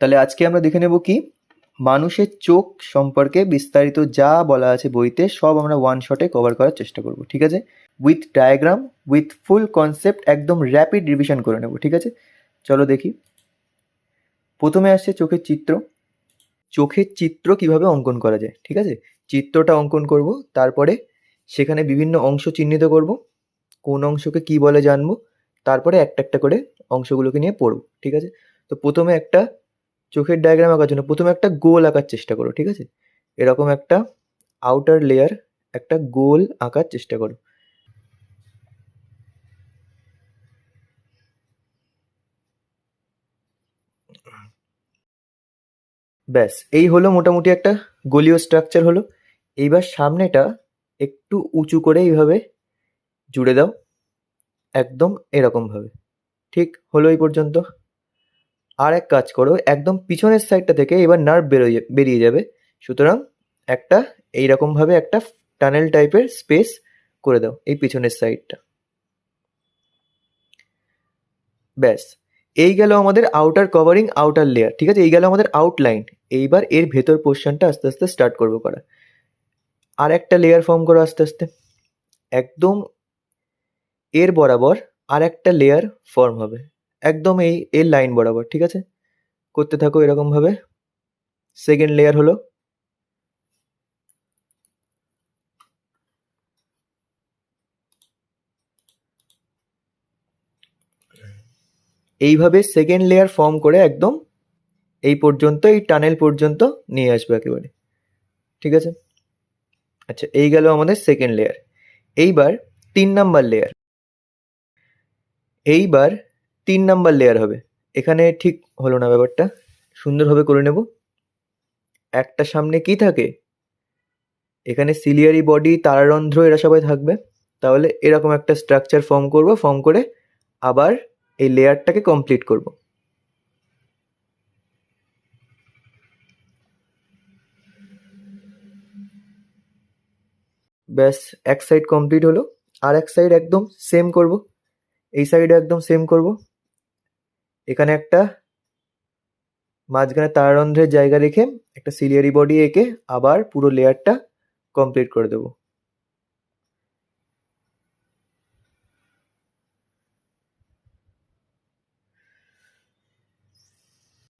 তাহলে আজকে আমরা দেখে নেব কি? মানুষের চোখ সম্পর্কে বিস্তারিত যা বলা আছে বইতে, সব আমরা ওয়ান শটে কভার করার চেষ্টা করব, ঠিক আছে? With diagram with full concept একদম র্যাপিড রিভিশন করে নেব, ঠিক আছে? চলো দেখি। প্রথমে আসছে চোখের চিত্র। চোখের চিত্র কীভাবে অঙ্কন করা যায়, ঠিক আছে? চিত্রটা অঙ্কন করব, তারপরে সেখানে বিভিন্ন অংশ চিহ্নিত করব। কোন অংশকে কি বলে জানব, তারপরে একটা একটা করে অংশগুলোকে নিয়ে পড়ব, ঠিক আছে? তো প্রথমে একটা চোখের ডায়াগ্রাম আঁকার জন্য প্রথমে একটা গোল আঁকার চেষ্টা করো, ঠিক আছে? এরকম একটা আউটার লেয়ার একটা গোল আঁকার চেষ্টা করো। ব্যাস, এই হলো মোটামুটি একটা গলীয় স্ট্রাকচার হলো। এইবার সামনেটা একটু উঁচু করে এইভাবে জুড়ে দাও, একদম এরকমভাবে। ঠিক হলো এই পর্যন্ত। আর এক কাজ করো, একদম পিছনের সাইডটা থেকে এবার নার্ভ বেরোয়, বেরিয়ে যাবে। সুতরাং একটা এইরকমভাবে একটা টানেল টাইপের স্পেস করে দাও এই পিছনের সাইডটা ব্যাস, এই গেল আমাদের আউটার কভারিং আউটার লেয়ার ঠিক আছে? এই গেল আমাদের আউটলাইন এইবার এর ভেতর পোর্শনটা আস্তে আস্তে স্টার্ট করব করা। আর একটা লেয়ার ফর্ম করো আস্তে আস্তে। একদম এর বরাবর আর একটা লেয়ার ফর্ম হবে। একদম এই এর লাইন বরাবর, ঠিক আছে? করতে থাকো এরকমভাবে। সেকেন্ড লেয়ার হলো। এইভাবে সেকেন্ড লেয়ার ফর্ম করে একদম এই পর্যন্ত, এই টানেল পর্যন্ত নিয়ে আসবে একেবারে। ঠিক আছে? আচ্ছা এই গেল আমাদের সেকেন্ড লেয়ার এইবার তিন নাম্বার লেয়ার এইবার তিন নাম্বার লেয়ার হবে। এখানে ঠিক হলো না ব্যাপারটা। সুন্দরভাবে করে নেব। একটা সামনে কি থাকে? এখানে সিলিয়ারি বডি তারারন্ধ্র এরা সবাই থাকবে। তাহলে এরকম একটা স্ট্রাকচার ফর্ম করব। ফর্ম করে আবার এই লেয়ারটাকে কমপ্লিট করব। ব্যাস, এক সাইড কমপ্লিট হলো। আর এক সাইড একদম সেম করব। এই সাইডে একদম সেম করব। এখানে একটা মাঝখানে তারারন্ধ্রের জায়গা রেখে একটা সিলিয়ারি বডি এঁকে আবার পুরো লেয়ারটা কমপ্লিট করে দেবো।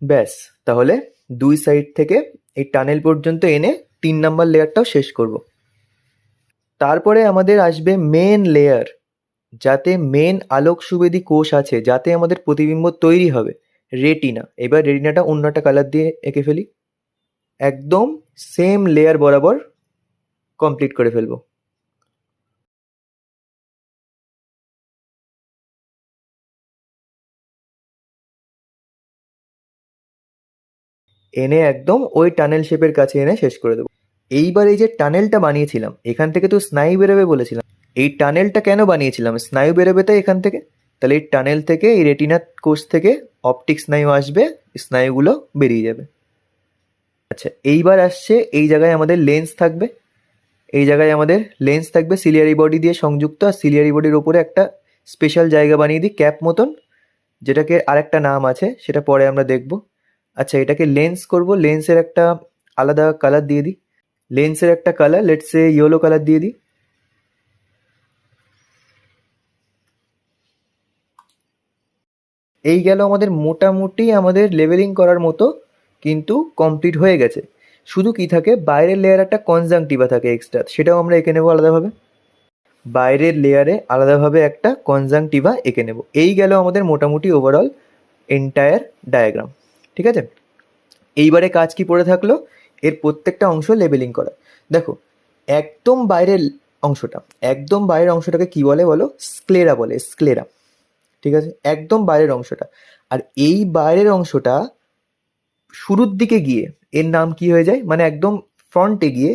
ব্যাস, তাহলে দুই সাইড থেকে এই টানেল পর্যন্ত এনে তিন নাম্বার লেয়ারটাও শেষ করব। তারপরে আমাদের আসবে মেন লেয়ার যাতে মেন আলোক সুবেদী কোষ আছে, যাতে আমাদের প্রতিবিম্ব তৈরি হবে রেটিনা এবার রেটিনাটা অন্য একটা কালার দিয়ে এঁকে ফেলি। একদম সেম লেয়ার বরাবর কমপ্লিট করে ফেলব। এনে একদম ওই টানেল শেপের কাছে এনে শেষ করে দেবো। এইবার এই যে টানেলটা বানিয়েছিলাম, এখান থেকে তো স্নায়ু বেরোবে বলেছিলাম। এই টানেলটা কেন বানিয়েছিলাম? স্নায়ু বেরোবে তো এখান থেকে? তাহলে এই টানেল থেকে, এই রেটিনা কোষ থেকে অপটিক স্নায়ু আসবে, স্নায়ুগুলো বেরিয়ে যাবে। আচ্ছা এইবার আসছে এই জায়গায় আমাদের লেন্স থাকবে। এই জায়গায় আমাদের লেন্স থাকবে সিলিয়ারি বডি দিয়ে সংযুক্ত। আর সিলিয়ারি বডির ওপরে একটা স্পেশাল জায়গা বানিয়ে দিই ক্যাপ মতন, যেটাকে আরেকটা নাম আছে, সেটা পরে আমরা দেখব। আচ্ছা এটাকে লেন্স করব। লেন্সের একটা আলাদা কালার দিয়ে দিই। লেন্সের একটা কালার লেটসে ইয়েলো কালার দিয়ে দিই। এই গেল আমাদের মোটামুটি আমাদের লেভেলিং করার মতো কিন্তু কমপ্লিট হয়ে গেছে। শুধু কি থাকে? বাইরের লেয়ার একটা কনজাংটিভা থাকে এক্সট্রা সেটাও আমরা এঁকে নেব আলাদাভাবে। বাইরের লেয়ারে আলাদাভাবে একটা কনজাংটিভা এঁকে নেব। এই গেল আমাদের মোটামুটি ওভারঅল এন্টায়ার ডায়াগ্রাম ঠিক আছে? এইবারে কাজ কি পড়ে থাকল? এর প্রত্যেকটা অংশ লেবেলিং করা। দেখো, একদম বাইরের অংশটা, একদম বাইরের অংশটাকে কি বলে বলো? স্ক্লেরা বলে স্ক্লেরা ঠিক আছে? একদম বাইরের অংশটা। আর এই বাইরের অংশটা শুরুর দিকে গিয়ে এর নাম কি হয়ে যায়? মানে একদম ফ্রন্টে গিয়ে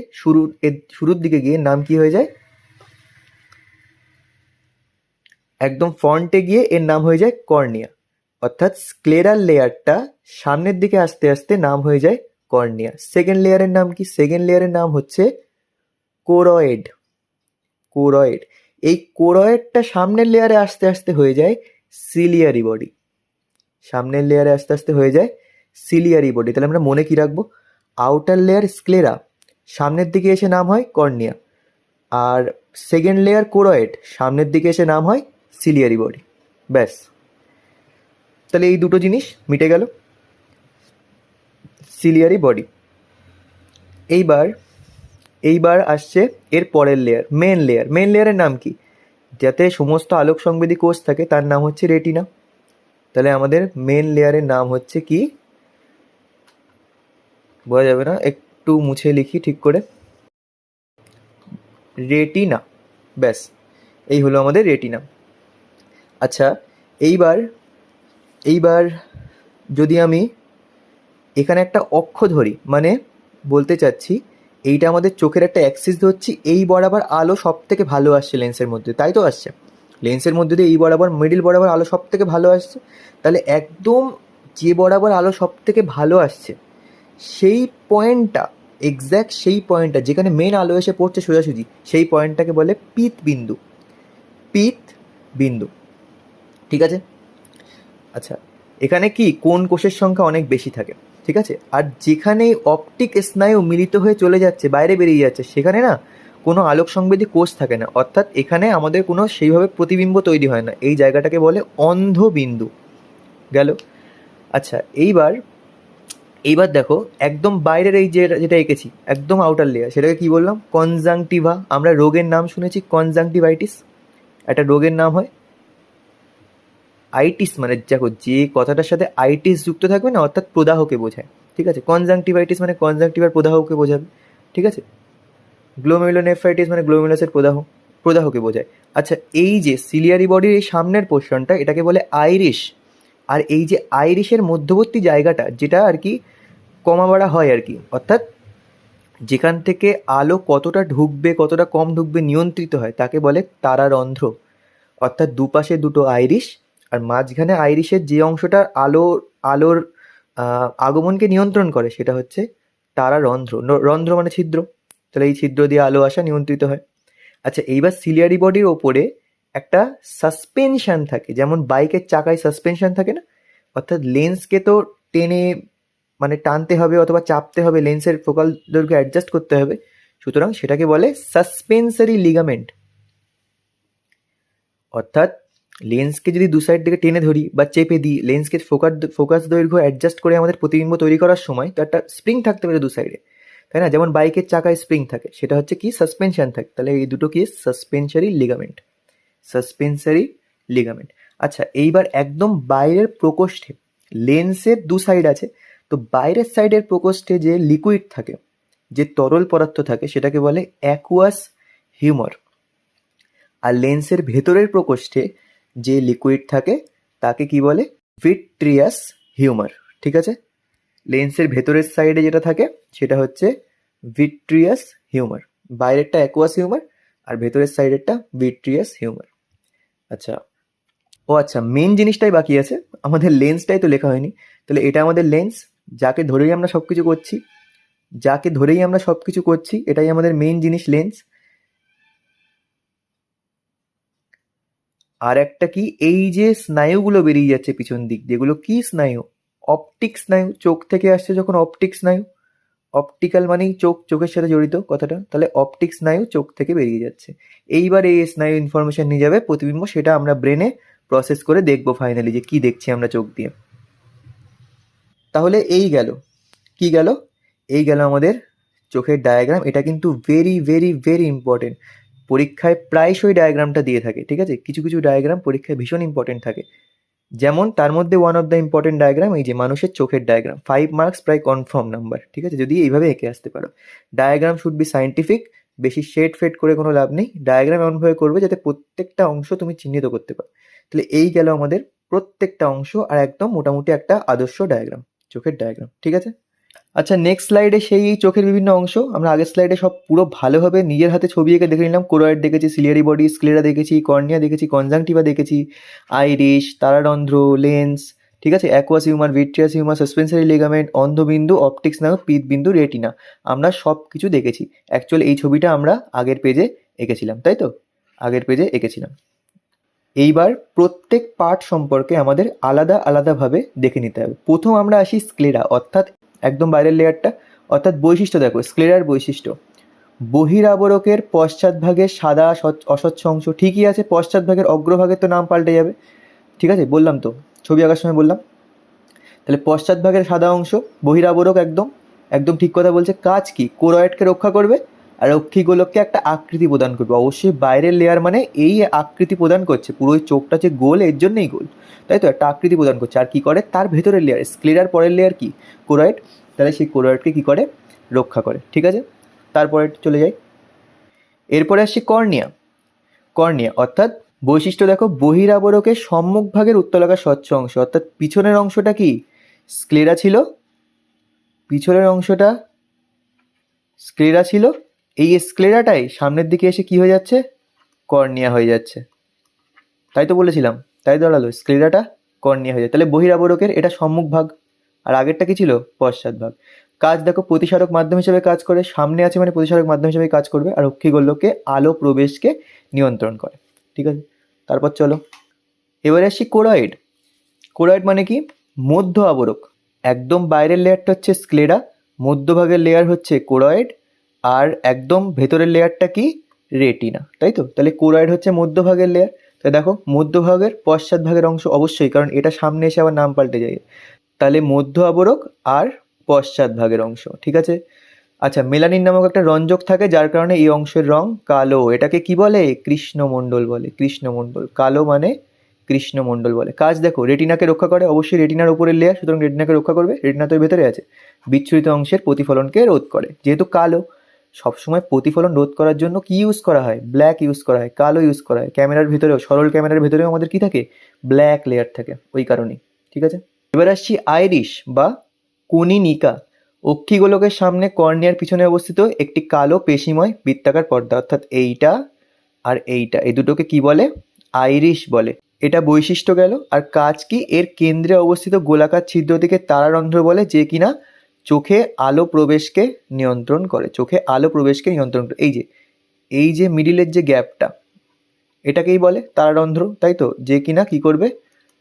এর শুরুর দিকে গিয়ে নাম কি হয়ে যায়? একদম ফ্রন্টে গিয়ে এর নাম হয়ে যায় কর্নিয়া। অর্থাৎ স্ক্লেরাল লেয়ারটা সামনের দিকে আস্তে আস্তে নাম হয়ে যায় কর্নিয়া। সেকেন্ড লেয়ারের নাম কি? সেকেন্ড লেয়ারের নাম হচ্ছে কোরয়েড কোরয়েড এই কোরয়েডটা সামনের লেয়ারে আস্তে আস্তে হয়ে যায় সিলিয়ারি বডি সামনের লেয়ারে আস্তে আস্তে হয়ে যায় সিলিয়ারি বডি তাহলে আমরা মনে কি রাখব? আউটার লেয়ার স্ক্লেরা সামনের দিকে এসে নাম হয় কর্নিয়া আর সেকেন্ড লেয়ার কোরয়েড সামনের দিকে এসে নাম হয় সিলিয়ারি বডি ব্যাস। তাহলে এই দুটো জিনিস মিটে গেল। সিলিয়ারি বডি এইবার এইবার আসছে এর পরের লেয়ার মেন লেয়ার মেন লেয়ারের নাম কি? যাতে সমস্ত আলোক সংবেদী কোষ থাকে, তার নাম হচ্ছে রেটিনা। তাহলে আমাদের মেন লেয়ারের নাম হচ্ছে কি? বোঝা যাবে না? একটু মুছে লিখি ঠিক করে। রেটিনা। ব্যাস, এই হলো আমাদের রেটিনা। আচ্ছা এইবার এইবার যদি আমি এখানে একটা অক্ষ ধরি মানে বলতে চাচ্ছি এইটা আমাদের চোখের একটা অ্যাক্সিস ধরছি, এই বরাবর আলো সব থেকে ভালো আসছে লেন্সের মধ্যে, তাই তো আসছে? লেন্সের মধ্যে দিয়ে এই বরাবর মিডিল বরাবর আলো সব থেকে ভালো আসছে, তাহলে একদম যে বরাবর আলো সব থেকে ভালো আসছে, সেই পয়েন্টটা এক্স্যাক্ট সেই পয়েন্টটা, যেখানে মেন আলো এসে পড়ছে সোজাসুজি, সেই পয়েন্টটাকে বলে পিত বিন্দু পিত বিন্দু, ঠিক আছে? আচ্ছা এখানে কি? কোন কোষের সংখ্যা অনেক বেশি থাকে। ঠিক আছে? আর যেখানে অপটিক স্নায়ু মিলিত হয়ে চলে যাচ্ছে, বাইরে বেরিয়ে যাচ্ছে, সেখানে না কোনো আলোক সংবেদী কোষ থাকে না। অর্থাৎ এখানে আমাদের কোনো সেইভাবে প্রতিবিম্ব তৈরি হয় না। এই জায়গাটাকে বলে অন্ধ বিন্দু গেল? আচ্ছা এইবার এইবার দেখো, একদম বাইরের এই যে যেটা এঁকেছি, একদম আউটার লেয়ার সেটাকে কি বললাম? কনজাংটিভা আমরা রোগের নাম শুনেছি কনজাংটিভাইটিস একটা রোগের নাম হয় আইটিস মানে দেখো যে কথাটার সাথে আইটিস যুক্ত থাকবে না, অর্থাৎ প্রদাহকে বোঝায়। ঠিক আছে? কনজাংটিভাইটিস মানে কনজাংটিভার প্রদাহকে বোঝাবে। ঠিক আছে? গ্লোমেরুলোনেফ্রাইটিস মানে গ্লোমেরুলাসের প্রদাহ, প্রদাহকে বোঝায়। আচ্ছা এই যে সিলিয়ারি বডির এই সামনের পোর্শনটা এটাকে বলে আইরিশ আর এই যে আইরিশের মধ্যবর্তী জায়গাটা, যেটা আর কি কমা বাড়া হয় আর কি, অর্থাৎ যেখান থেকে আলো কতটা ঢুকবে, কতটা কম ঢুকবে, নিয়ন্ত্রিত হয়, তাকে বলে তারারন্ধ্র। অর্থাৎ দুপাশে দুটো আইরিশ আর মাঝখানে আইরিশের যে অংশটা আলো, আলোর আগমনকে নিয়ন্ত্রণ করে, সেটা হচ্ছে তারা রন্ধ্র। রন্ধ্র মানে ছিদ্র। তাহলে এই ছিদ্র দিয়ে আলো আসা নিয়ন্ত্রিত হয়। আচ্ছা এইবার সিলিয়ারি বডির ওপরে একটা সাসপেনশন থাকে। যেমন বাইকের চাকায় সাসপেনশন থাকে না? অর্থাৎ লেন্সকে তো টেনে মানে টানতে হবে অথবা চাপতে হবে লেন্সের ফোকাল দৈর্ঘ্য অ্যাডজাস্ট করতে হবে। সুতরাং সেটাকে বলে সাসপেন্সারি লিগামেন্ট অর্থাৎ লেন্সকে যদি দু সাইড থেকে টেনে ধরি বা চেপে দিই, লেন্সকে ফোকাস ফোকাস দৈর্ঘ্য অ্যাডজাস্ট করে আমাদের প্রতিবিম্ব তৈরি করার সময় তো একটা স্প্রিং থাকতে পারে দু সাইডে তাই না? যেমন বাইকের চাকায় স্প্রিং থাকে, সেটা হচ্ছে কি সাসপেনশন থাকে। তাহলে এই দুটো কি? সাসপেনসারি লিগামেন্ট সাসপেন্সারি লিগামেন্ট আচ্ছা এইবার একদম বাইরের প্রকোষ্ঠে লেন্সের দু সাইড আছে, তো বাইরের সাইডের প্রকোষ্ঠে যে লিকুইড থাকে, যে তরল পদার্থ থাকে, সেটাকে বলে অ্যাকুয়াস হিউমার আর লেন্সের ভেতরের প্রকোষ্ঠে যে লিকুইড থাকে, তাকে কি বলে? ভিট্রিয়াস হিউমার ঠিক আছে? লেন্সের ভেতরের সাইডে যেটা থাকে, সেটা হচ্ছে ভিট্রিয়াস হিউমার বাইরেরটা অ্যাকুয়াস হিউমার আর ভেতরের সাইডেরটা ভিট্রিয়াস হিউমার আচ্ছা ও আচ্ছা মেন জিনিসটাই বাকি আছে, আমাদের লেন্সটাই তো লেখা হয়নি, তাহলে এটা আমাদের লেন্স যাকে ধরেই আমরা সব কিছু করছি, যাকে ধরেই আমরা সব কিছু করছি, এটাই আমাদের মেন জিনিস লেন্স আর একটা কি, এই যে স্নায়ুগুলো বেরিয়ে যাচ্ছে পিছন দিক যেগুলো কি স্নায়ু? অপটিক স্নায়ু, চোখ থেকে আসছে যখন অপটিক স্নায়ু। অপটিক্যাল মানেই চোখ, চোখের সাথে জড়িত কথাটা। তাহলে অপটিক স্নায়ু চোখ থেকে বেরিয়ে যাচ্ছে। এইবার এই স্নায়ু ইনফরমেশন নিয়ে যাবে প্রতিবিম্ব, সেটা আমরা ব্রেনে প্রসেস করে দেখব ফাইনালি যে কি দেখছি আমরা চোখ দিয়ে। তাহলে এই গেল। কি গেল? এই গেল আমাদের চোখের ডায়াগ্রাম এটা কিন্তু ভেরি ভেরি ভেরি ইম্পর্টেন্ট পরীক্ষায় প্রায়শই ডায়াগ্রামটা দিয়ে থাকে, ঠিক আছে? কিছু কিছু ডায়াগ্রাম পরীক্ষায় ভীষণ ইম্পর্টেন্ট থাকে। যেমন তার মধ্যে one of the important diagram এই যে মানুষের চোখের ডায়াগ্রাম ফাইভ মার্কস প্রায় কনফার্ম নাম্বার ঠিক আছে? যদি এইভাবে এঁকে আসতে পারো। ডায়াগ্রাম শুড বি সাইন্টিফিক বেশি শেড ফেড করে কোনো লাভ নেই। ডায়াগ্রাম এমনভাবে করবে যাতে প্রত্যেকটা অংশ তুমি চিহ্নিত করতে পারো। তাহলে এই গেল আমাদের প্রত্যেকটা অংশ আর একদম মোটামুটি একটা আদর্শ ডায়াগ্রাম চোখের ডায়াগ্রাম ঠিক আছে? আচ্ছা নেক্সট স্লাইডে সেই এই চোখের বিভিন্ন অংশ। আমরা আগের স্লাইডে সব পুরো ভালোভাবে নিজের হাতে ছবি এঁকে দেখে নিলাম। কোরয়েড দেখেছি সিলিয়ারি বডি স্ক্লেরা দেখেছি কর্নিয়া দেখেছি কনজাংটিভা দেখেছি আইরিশ তারারন্ধ্র লেন্স ঠিক আছে? Aqueous humour vitreous humour suspensory ligament অন্ধবিন্দু optics nerve পিত বিন্দু রেটিনা আমরা সব কিছু দেখেছি। অ্যাকচুয়ালি এই ছবিটা আমরা আগের পেজে এঁকেছিলাম, তাই তো? আগের পেজে এঁকেছিলাম। এইবার প্রত্যেক পার্ট সম্পর্কে আমাদের আলাদা আলাদাভাবে দেখে নিতে হবে। প্রথম আমরা আসি স্ক্লেরা অর্থাৎ একদম বাইরের লেয়ারটা। অর্থাৎ বৈশিষ্ট্য দেখো স্ক্লেরার বৈশিষ্ট্য। বহিরাবরকের পশ্চাৎভাগের সাদা অস্বচ্ছ অংশ ঠিকই আছে পশ্চাৎভাগের অগ্রভাগের তো নাম পাল্টে যাবে। ঠিক আছে? বললাম তো, ছবি আঁকার সময় বললাম। তাহলে পশ্চাৎভাগের সাদা অংশ, বহিরাবরক একদম একদম ঠিক কথা বলছে। কাজ কি? কোরয়েডকে রক্ষা করবে আর রক্ষী গোলককে একটা আকৃতি প্রদান করবে। অবশ্যই বাইরের লেয়ার মানে এই আকৃতি প্রদান করছে। পুরো চোখটা যে গোল, এর জন্যই গোল। তাই তো? একটা আকৃতি প্রদান করছে। আর কি করে? তার ভেতরের লেয়ার স্ক্লেরার পরের লেয়ার কি? কোরয়েড তাহলে সেই কোরয়েডকে কি করে? রক্ষা করে। ঠিক আছে? তারপরে চলে যাই। এরপরে আসছি কর্নিয়া। কর্নিয়া, অর্থাৎ বৈশিষ্ট্য দেখো বহিরাবরকের সম্মুখভাগের উত্তলাকার স্বচ্ছ অংশ। অর্থাৎ পিছনের অংশটা কি? স্ক্লেরা ছিল। পিছনের অংশটা স্ক্লেরা ছিল। এই স্ক্লেরাটাই সামনের দিকে এসে কি হয়ে যাচ্ছে? কর্নিয়া হয়ে যাচ্ছে। তাই তো বলেছিলাম, তাই দাঁড়াল স্ক্লেরাটা কর্নিয়া হয়ে যায়। তাহলে বহিরাবরকের এটা সম্মুখ ভাগ, আর আগেরটা কি ছিল? পশ্চাৎ ভাগ। কাজ দেখো, প্রতিসারক মাধ্যম হিসেবে কাজ করে, সামনে আছে মানে প্রতিসারক মাধ্যম হিসেবে কাজ করবে, আর অক্ষিগোল্যকে আলো প্রবেশকে নিয়ন্ত্রণ করে। ঠিক আছে? তারপর চলো। এবারে আসছি কোরয়েড কোরয়েড মানে কি? মধ্য আবরক। একদম বাইরের লেয়ারটা হচ্ছে স্ক্লেরা মধ্যভাগের লেয়ার হচ্ছে কোরয়েড আর একদম ভেতরের লেয়ারটা কি? রেটিনা, তাই তো? তাহলে কোরয়েড হচ্ছে মধ্যভাগের লেয়ার। তাই দেখো, মধ্যভাগের পশ্চাৎ ভাগের অংশ অবশ্যই, কারণ এটা সামনে এসে আবার নাম পাল্টে যায়। তাহলে মধ্য আবরক আর পশ্চাৎ ভাগের অংশ, ঠিক আছে? আচ্ছা মেলানিন নামক একটা রঞ্জক থাকে, যার কারণে এই অংশের রং কালো। এটাকে কি বলে? কৃষ্ণমণ্ডল বলে, কৃষ্ণমণ্ডল। কালো মানে কৃষ্ণমণ্ডল বলে। কাজ দেখো, রেটিনাকে রক্ষা করে, অবশ্যই রেটিনার উপরের লেয়ার, সুতরাং রেটিনাকে রক্ষা করবে, রেটিনা তো ভেতরে আছে। বিচ্ছুরিত অংশের প্রতিফলনকে রোধ করে, যেহেতু কালো। সবসময় প্রতিফলন রোধ করার জন্য কি ইউজ করা হয়? ব্ল্যাক ইউজ করা হয়, কালো ইউজ করা হয়। ক্যামেরার ভিতরেও, সরল ক্যামেরার ভিতরেও আমাদের কি থাকে? ব্ল্যাক লেয়ার থাকে ওই কারণেই। ঠিক আছে? এবার আসছি আইরিশ বা কনিনিকা অক্ষিগোলকের সামনে কর্নিয়ার পিছনে অবস্থিত একটি কালো পেশিময় বৃত্তাকার পর্দা। অর্থাৎ এইটা আর এইটা। এই দুটোকে কি বলে? আইরিশ বলে। এটা বৈশিষ্ট্য গেল। আর কাজ কি? এর কেন্দ্রে অবস্থিত গোলাকার ছিদ্র ছিদ্রটিকে তারারন্ধ্র বলে যে কিনা চোখে আলো প্রবেশকে নিয়ন্ত্রণ করে, চোখে আলো প্রবেশকে নিয়ন্ত্রণ করে। এই যে এই যে মিডিলের যে গ্যাপটা এটাকেই বলে তারারন্ধ্র, তাই তো? যে কিনা কি করবে?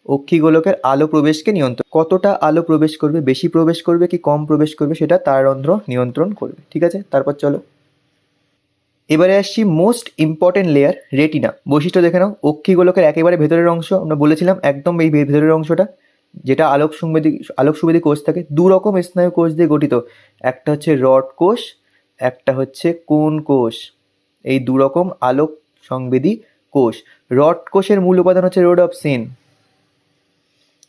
অক্ষিগোলকের আলো প্রবেশকে নিয়ন্ত্রণ, কতটা আলো প্রবেশ করবে, বেশি প্রবেশ করবে কি কম প্রবেশ করবে, সেটা তারারন্ধ্র নিয়ন্ত্রণ করবে। ঠিক আছে? তারপর চলো। এবারে আসছি মোস্ট ইম্পর্টেন্ট লেয়ার রেটিনা বৈশিষ্ট্য দেখে নাও। অক্ষিগোলকের একেবারে ভেতরের অংশ, আমরা বলেছিলাম একদম এই ভেতরের অংশটা। যেটা আলোক সংবেদী, আলোক সুবেদী কোষ থাকে দু রকম স্নায়ু কোষ দিয়ে গঠিত। একটা হচ্ছে রড কোষ, একটা হচ্ছে কোন কোষ। এই দু রকম আলোক সংবেদী কোষ। রড কোষের মূল উপাদান হচ্ছে রোডপসিন।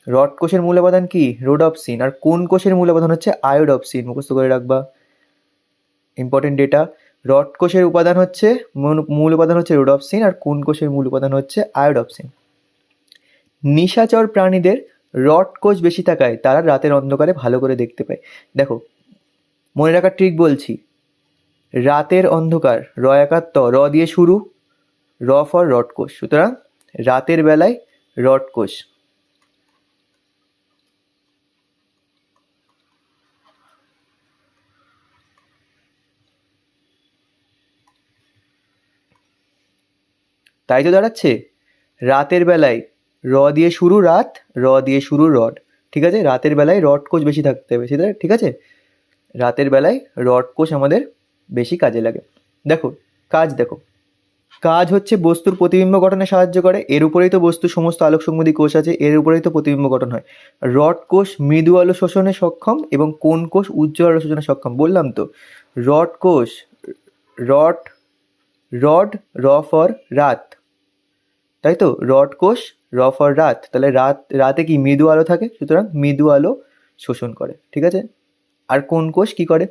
রড কোষের মূল উপাদান কি? রোডপসিন। আর কোন কোষের মূল উপাদান হচ্ছে আয়োডপসিন। মুখস্থ করে রাখবা। ইম্পর্টেন্ট ডেটা রড কোষের উপাদান হচ্ছে, মূল- উপাদান হচ্ছে রোডপসিন আর কোন কোষের মূল উপাদান হচ্ছে আয়োডপসিন। নিশাচর প্রাণীদের রড কোচ বেশি থাকায় তারা রাতের অন্ধকারে ভালো করে দেখতে পায়। দেখো, মনে রাখার ট্রিক বলছি। রাতের অন্ধকার, র একার ত র দিয়ে শুরু, র ফর রড কোষ সুতরাং রাতের বেলায় রড কোষ তাই তো দাঁড়াচ্ছে। রাতের বেলায় র দিয়ে শুরু রাত, র দিয়ে শুরু রড। ঠিক আছে? রাতের বেলায় রড কোষ বেশি থাকতে হবে, সেটা ঠিক আছে? রাতের বেলায় রড কোষ আমাদের বেশি কাজে লাগে। দেখো, কাজ দেখো। কাজ হচ্ছে বস্তুর প্রতিবিম্ব গঠনে সাহায্য করে। এর উপরেই তো বস্তু সমস্ত আলোক সংবেদী কোষ আছে, এর উপরেই তো প্রতিবিম্ব গঠন হয়। রড কোষ মৃদু আলো শোষণে সক্ষম এবং কোন কোষ উজ্জ্বল আলো শোষণে সক্ষম। বললাম তো, রড কোষ, রড রড, র ফর রাত। তাই তো? রড কোষ র ফর রাত, তাহলে রাত, রাতে কি মৃদু আলো থাকে? সুতরাং মৃদু আলো শোষণ করে, ঠিক আছে? আর কোন কোষ কি করে?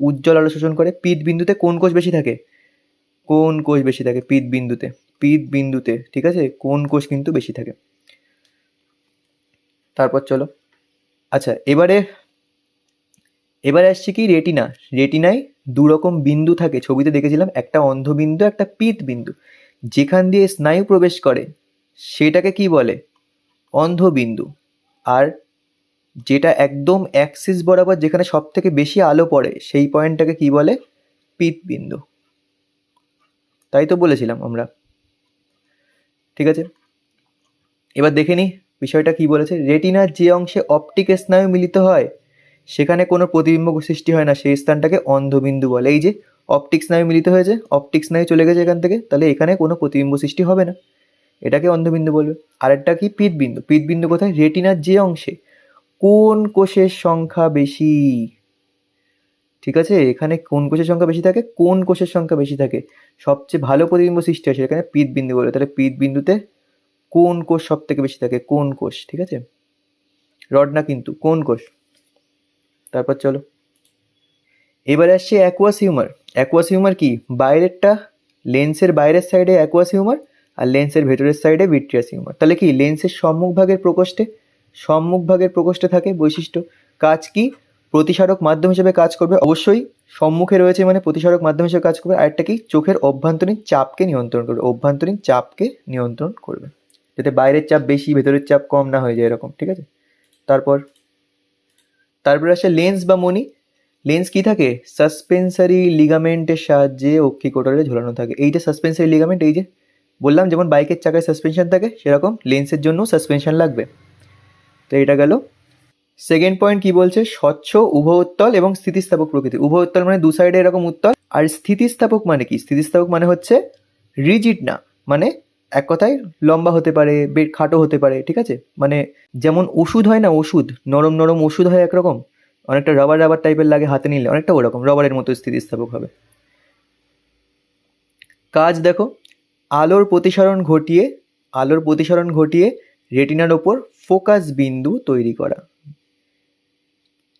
উজ্জ্বল আলো শোষণ করে। পিত বিন্দুতে কোন কোষ বেশি থাকে? কোন কোষ বেশি থাকে? পিত বিন্দুতে পিত বিন্দুতে, ঠিক আছে? কোন কোষ কিন্তু বেশি থাকে? তারপর চলো। আচ্ছা এবারে এবারে আসছে কি রেটিনা? রেটিনায় দু রকম বিন্দু থাকে, ছবিতে দেখেছিলাম। একটা অন্ধবিন্দু, একটা পিত বিন্দু। যেখান দিয়ে স্নায়ু প্রবেশ করে সেটাকে কি বলে? অন্ধবিন্দু। আর যেটা একদম অ্যাক্সিস বরাবর যেখানে সব থেকে বেশি আলো পড়ে, সেই পয়েন্টটাকে কি বলে? পিত বিন্দু তাই তো বলেছিলাম আমরা। ঠিক আছে? এবার দেখে নি বিষয়টা কি বলেছে। রেটিনার যে অংশে অপটিক স্নায়ু মিলিত হয়, সেখানে কোনো প্রতিবিম্ব সৃষ্টি হয় না। সেই স্থানটাকে অন্ধবিন্দু বলে। এই যে, অপটিক স্নায়ু মিলিত হয়েছে, অপটিক স্নায়ু চলে গেছে এখান থেকে, তাহলে এখানে কোনো প্রতিবিম্ব সৃষ্টি হবে না। এটাকে অন্ধবিন্দু বলবে। আরেকটা কি? পিতবিন্দু। পিতবিন্দু কোথায়? রেটিনার যে অংশে। কোন কোষের সংখ্যা বেশি? ঠিক আছে? এখানে কোন কোষের সংখ্যা বেশি থাকে? কোন কোষের সংখ্যা বেশি থাকে? সবচেয়ে ভালো প্রতিবিম্ব সৃষ্টি হয় সেখানে পিতবিন্দু বলে তাহলে পিতবিন্দুতে কোন কোষ সব থেকে বেশি থাকে? কোন কোষ, ঠিক আছে? রড না কিন্তু কোন কোষ? তারপর চলো। এবারে আসছে অ্যাকুয়াস হিউমার অ্যাকুয়াস হিউমার কি? বাইরেরটা লেন্সের বাইরের সাইডে অ্যাকুয়াস হিউমার আর লেন্সের ভেতরের সাইডে ভিট্রিয়াস হিউমার তাহলে কি, লেন্সের সম্মুখ ভাগের প্রকোষ্ঠে? সম্মুখ ভাগের প্রকোষ্ঠে থাকে বৈশিষ্ট্য। কাজ কি? প্রতিসারক মাধ্যম হিসেবে কাজ করবে। অবশ্যই সম্মুখে রয়েছে মানে প্রতিসারক মাধ্যম হিসেবে কাজ করবে। আরেকটা কি? চোখের অভ্যন্তরীণ চাপকে নিয়ন্ত্রণ করবে। অভ্যন্তরীণ চাপকে নিয়ন্ত্রণ করবে। যাতে বাইরের চাপ বেশি, ভেতরের চাপ কম না হয়ে যায় এরকম, ঠিক আছে? তারপর তারপর আসে লেন্স বা মনি। লেন্স কি থাকে? সাসপেন্সারি লিগামেন্টের সাহায্যে অক্ষিকোটরে ঝোলানো থাকে। এই যে সাসপেন্সারি লিগামেন্ট এই যে বললাম যেমন বাইকের চাকায় সাসপেনশন থাকে, সেরকম লেন্সের জন্য সাসপেনশন লাগবে। তো এটা গেল। সেকেন্ড পয়েন্ট কি বলছে? স্বচ্ছ উভয় উত্তল এবং স্থিতিস্থাপক প্রকৃতি। উভয় উত্তল মানে দু সাইডে এরকম উত্তল, আর স্থিতিস্থাপক মানে কি? স্থিতিস্থাপক মানে হচ্ছে রিজিড না মানে এক কথায় লম্বা হতে পারে বেড খাটো হতে পারে, ঠিক আছে? মানে যেমন ওষুধ হয় না ওষুধ, নরম নরম ওষুধ হয় একরকম, অনেকটা রাবার রাবার টাইপের লাগে হাতে নিলে, অনেকটা ওরকম রবারের মতো স্থিতিস্থাপক হবে। কাজ দেখো আলোর প্রতিসরণ ঘটিয়ে, আলোর প্রতিসরণ ঘটিয়ে রেটিনার ওপর ফোকাস বিন্দু তৈরি করা।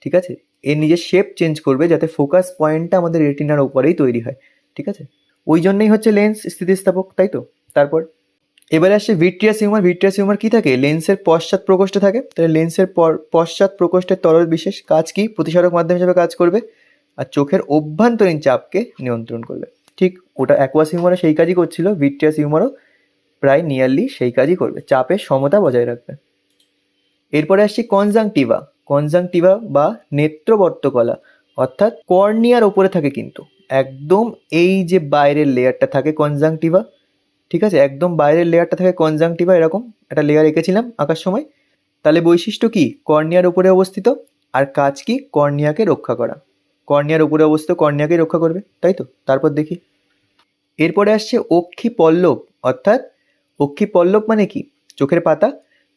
ঠিক আছে? এর নিজের শেপ চেঞ্জ করবে যাতে ফোকাস পয়েন্টটা আমাদের রেটিনার ওপরেই তৈরি হয়। ঠিক আছে? ওই জন্যই হচ্ছে লেন্স স্থিতিস্থাপক, তাই তো? তারপর, এবারে আসছে ভিট্রিয়াস হিউমার ভিট্রিয়াস হিউমার কী থাকে? লেন্সের পশ্চাৎ প্রকোষ্ঠে থাকে। তাহলে লেন্সের পশ্চাৎ প্রকোষ্ঠের তরল বিশেষ কাজ কি? প্রতিসারক মাধ্যম হিসেবে কাজ করবে। আর চোখের অভ্যন্তরীণ চাপকে নিয়ন্ত্রণ করবে। ঠিক ওটা অ্যাকোয়াস হিউমারও সেই কাজই করছিল ভিট্রিয়াস হিউমারও প্রায় নিয়ারলি সেই কাজই করবে। চাপের সমতা বজায় রাখবে। এরপরে আসছি কনজাংটিভা কনজাংটিভা বা নেত্রবর্তকলা। অর্থাৎ কর্নিয়ার ওপরে থাকে কিন্তু। একদম এই যে বাইরের লেয়ারটা থাকে কনজাংটিভা ঠিক আছে? একদম বাইরের লেয়ারটা থাকে কনজাংটিভা এরকম একটা লেয়ার এঁকেছিলাম আঁকার সময়। তাহলে বৈশিষ্ট্য কি? কর্নিয়ার উপরে অবস্থিত। আর কাজ কি? কর্নিয়াকে রক্ষা করা। কর্নিয়ার উপরে অবস্থিত কর্নিয়াকে রক্ষা করবে, তাই তো? তারপর দেখি। এরপরে আসছে অক্ষি পল্লব অর্থাৎ অক্ষি পল্লব মানে কি? চোখের পাতা।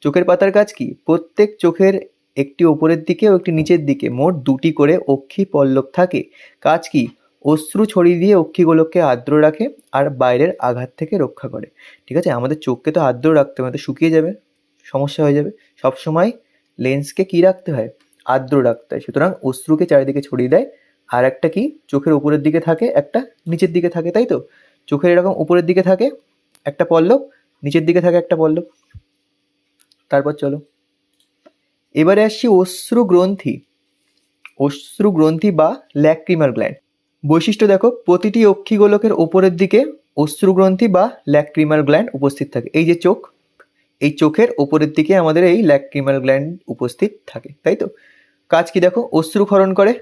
চোখের পাতার কাজ কি? প্রত্যেক চোখের একটি ওপরের দিকে ও একটি নিচের দিকে মোট দুটি করে অক্ষি পল্লব থাকে। কাজ কি? অশ্রু ছড়িয়ে দিয়ে অক্ষিগুলোকে আর্দ্র রাখে আর বাইরের আঘাত থেকে রক্ষা করে। ঠিক আছে? আমাদের চোখকে তো আর্দ্র রাখতে হবে তো শুকিয়ে যাবে, সমস্যা হয়ে যাবে। সবসময় লেন্সকে কি রাখতে হয়? আর্দ্র রাখতে হয়। সুতরাং অশ্রুকে চারিদিকে ছড়িয়ে দেয় আর একটা কি? চোখের উপরের দিকে থাকে, একটা নিচের দিকে থাকে, তাই তো? চোখের এরকম উপরের দিকে থাকে একটা পল্লব, নিচের দিকে থাকে একটা পল্লব। তারপর চলো। এবারে আসছি অশ্রু গ্রন্থি। অশ্রু গ্রন্থি বা ল্যাক্রিমার গ্ল্যান্ড। বৈশিষ্ট্য দেখো, প্রতিটি অক্ষিগোলকের ওপরের দিকে অশ্রুগ্রন্থি বা ল্যাক্রিমাল গ্ল্যান্ড উপস্থিত থাকে। এই যে চোখ, এই চোখের ওপরের দিকে আমাদের এই ল্যাক্রিমাল গ্ল্যান্ড উপস্থিত থাকে, তাই তো? কাজ কি দেখো অশ্রুক্ষরণ করে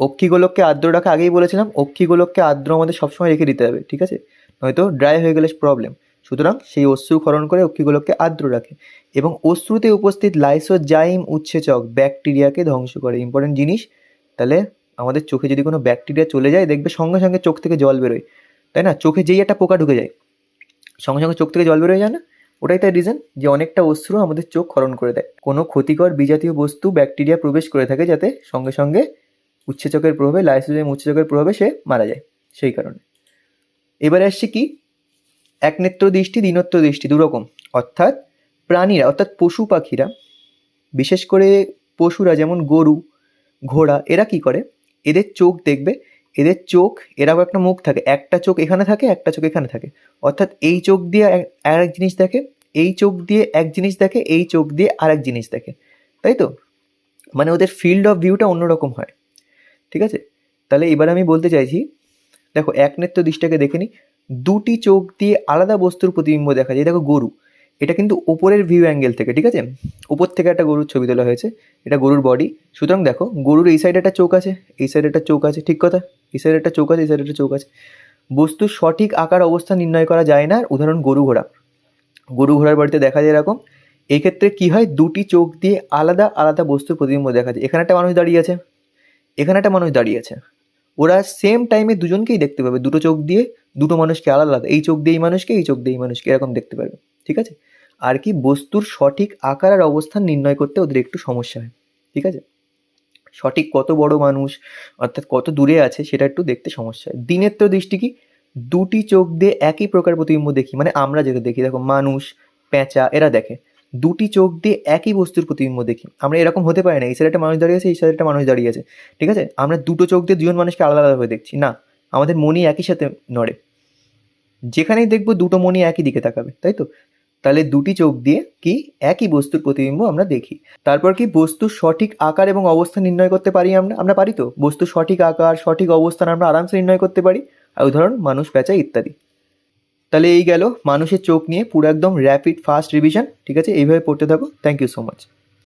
অক্ষিগোলককে আর্দ্র রাখা, আগেই বলেছিলাম, অক্ষিগোলককে আর্দ্র আমাদের সবসময় রেখে দিতে হবে, ঠিক আছে? নয়তো ড্রাই হয়ে গেলে প্রবলেম সুতরাং সেই অশ্রু খরণ করে অক্ষিগোলককে আর্দ্র রাখে এবং অশ্রুতে উপস্থিত লাইসোজাইম উৎসেচক ব্যাকটেরিয়াকে ধ্বংস করে। ইম্পর্টেন্ট জিনিস, তাহলে আমাদের চোখে যদি কোনো ব্যাকটেরিয়া চলে যায়, দেখবে সঙ্গে সঙ্গে চোখ থেকে জল বেরোয়, তাই না? চোখে যেই একটা পোকা ঢুকে যায়, সঙ্গে সঙ্গে চোখ থেকে জল বেরোয় যায় না? ওটাই তার রিজন যে অনেকটা অশ্রু আমাদের চোখ খরণ করে দেয়। কোনো ক্ষতিকর বিজাতীয় বস্তু ব্যাকটেরিয়া প্রবেশ করে থাকে যাতে সঙ্গে সঙ্গে উচ্ছেচকের প্রভাবে, লাইসোজেম উচ্ছেচকের প্রভাবে সে মারা যায়, সেই কারণে। এবারে আসছে কি? একনেত্র দৃষ্টি দ্বিনেত্র দৃষ্টি দুরকম অর্থাৎ প্রাণীরা, অর্থাৎ পশু পাখিরা, বিশেষ করে পশুরা যেমন গরু, ঘোড়া, এরা কি করে? এদের চোখ দেখবে, এদের চোখ, এরাও একটা মুখ থাকে, একটা চোখ এখানে থাকে, একটা চোখ এখানে থাকে। অর্থাৎ এই চোখ দিয়ে আর এক জিনিস দেখে, এই চোখ দিয়ে এক জিনিস দেখে, এই চোখ দিয়ে আর এক জিনিস দেখে। তাই তো? মানে ওদের ফিল্ড অফ ভিউটা অন্যরকম হয়। ঠিক আছে? তাহলে এবার আমি বলতে চাইছি, দেখো, এক নেত্র দৃষ্টিটাকে দেখে নিই দুটি চোখ দিয়ে আলাদা বস্তুর প্রতিবিম্ব দেখা যায়। দেখো, গরু। এটা কিন্তু ওপরের ভিউ অ্যাঙ্গেল থেকে, ঠিক আছে? উপর থেকে একটা গরুর ছবি তোলা হয়েছে, এটা গরুর বডি সুতরাং দেখো, গরুর এই সাইডে একটা চোখ আছে, এই সাইডে একটা চোখ আছে, ঠিক কথা? এই সাইডে একটা চোখ আছে, এই সাইডে একটা চোখ আছে। বস্তুর সঠিক আকার অবস্থা নির্ণয় করা যায় না, উদাহরণ গরু ঘোড়া। গরু ঘোড়ার বাড়িতে দেখা যায় এরকম, এক্ষেত্রে ক্ষেত্রে কী হয়? দুটি চোখ দিয়ে আলাদা আলাদা বস্তুর প্রতিবিম্ব দেখা যায়। এখানে একটা মানুষ দাঁড়িয়ে আছে এখানে একটা মানুষ দাঁড়িয়ে আছে। ওরা সেম টাইমে দুজনকেই দেখতে পাবে। দুটো চোখ দিয়ে দুটো মানুষকে আলাদা আলাদা। এই চোখ দিয়ে এই মানুষকে, এই চোখ দিয়ে এই মানুষকে এরকম দেখতে পারবে ঠিক আছে? আর কি বস্তুর সঠিক আকার আর অবস্থান নির্ণয় করতে ওদের একটু সমস্যা হয়। ঠিক আছে? সঠিক কত বড় মানুষ, অর্থাৎ কত দূরে আছে, সেটা একটু দেখতে সমস্যা হয়। দিনের তো দৃষ্টি কি? দুটি চোখ দিয়ে একই প্রকার প্রতিবিম্ব দেখি। মানে আমরা যেটা দেখি, দেখো মানুষ, পেঁচা, এরা দেখে। দুটি চোখ দিয়ে একই বস্তুর প্রতিবিম্ব দেখি। আমরা এরকম হতে পারি না, এই সাইডে মানুষ দাঁড়িয়ে আছে, এই সাইডে একটা মানুষ দাঁড়িয়ে আছে। ঠিক আছে? আমরা দুটো চোখ দিয়ে দুজন মানুষকে আলাদা আলাদাভাবে দেখছি। না, আমাদের মনই একই সাথে নড়ে। যেখানেই দেখব দুটো মনই একই দিকে তাকাবে, তাই তো? তাহলে দুটি চোখ দিয়ে কি একই বস্তুর প্রতিবিম্ব আমরা দেখি। তারপর কি বস্তুর সঠিক আকার এবং অবস্থান নির্ণয় করতে পারি আমরা? আমরা পারি তো? বস্তুর সঠিক আকার, সঠিক অবস্থান আমরা আরামসে নির্ণয় করতে পারি। উদাহরণ, মানুষ পেঁচা ইত্যাদি। তাহলে এই গেল মানুষের চোখ নিয়ে পুরো একদম র্যাপিড ফাস্ট রিভিশন ঠিক আছে? এইভাবে পড়তে থাকো। Thank you so much